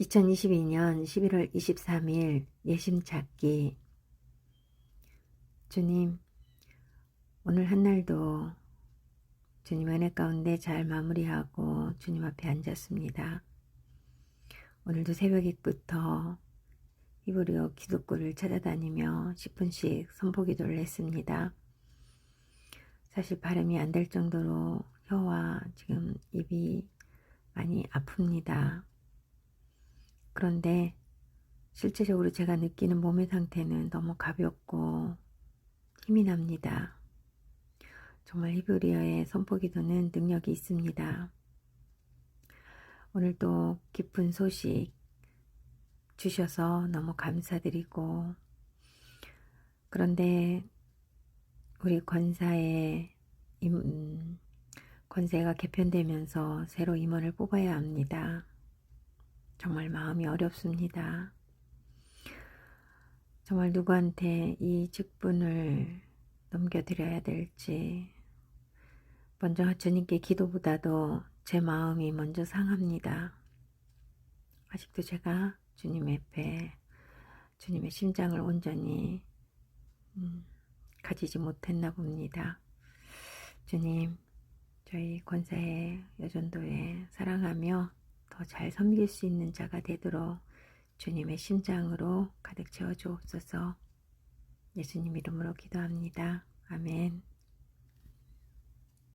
2022년 11월 23일 예심 찾기 주님 오늘 한날도 주님 은혜 가운데 잘 마무리하고 주님 앞에 앉았습니다. 오늘도 새벽부터 히브리어 기독교를 찾아다니며 10분씩 선포기도를 했습니다. 사실 발음이 안 될 정도로 혀와 지금 입이 많이 아픕니다. 그런데 실제적으로 제가 느끼는 몸의 상태는 너무 가볍고 힘이 납니다. 정말 히브리어의 선포기도는 능력이 있습니다. 오늘도 기쁜 소식 주셔서 너무 감사드리고 그런데 우리 권사의 임, 권세가 개편되면서 새로 임원을 뽑아야 합니다. 정말 마음이 어렵습니다. 정말 누구한테 이 직분을 넘겨드려야 될지 먼저 주님께 기도보다도 제 마음이 먼저 상합니다. 아직도 제가 주님 앞에 주님의 심장을 온전히 음, 가지지 못했나 봅니다. 주님, 저희 권사의 여전도에 사랑하며 더 잘 섬길 수 있는 자가 되도록 주님의 심장으로 가득 채워 주옵소서. 예수님 이름으로 기도합니다. 아멘.